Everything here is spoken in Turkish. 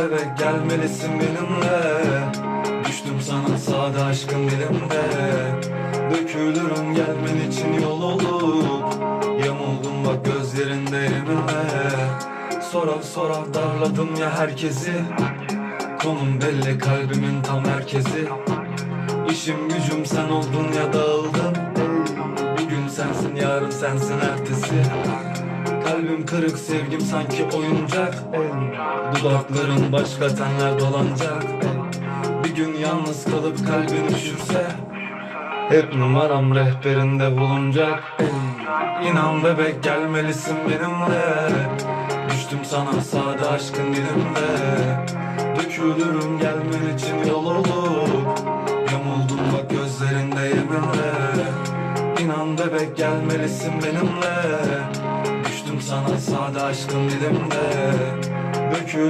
Bebek gelmelisin benimle. Düştüm sana sade aşkın dilimde Dökülürüm gelmen için yol olup Yamuldum bak gözlerinde yeminle Sorav sorav darladım ya herkesi. Konum belli kalbimin tam merkezi. İşim gücüm sen oldun ya dağıldım Bir gün sensin yarın sensin ertesi Kalbim kırık sevgim sanki oyuncak. Dudakların başka tenler dolanacak. Bir gün yalnız kalıp kalbin üşürse Hep numaram rehberinde bulunacak. İnan bebek gelmelisin benimle. Düştüm sana sade aşkın dilimde. Dökülürüm gelmen için yol olup Yamuldum bak gözlerinde yeminle. İnan bebek gelmelisin benimle sana sade aşkın dilimde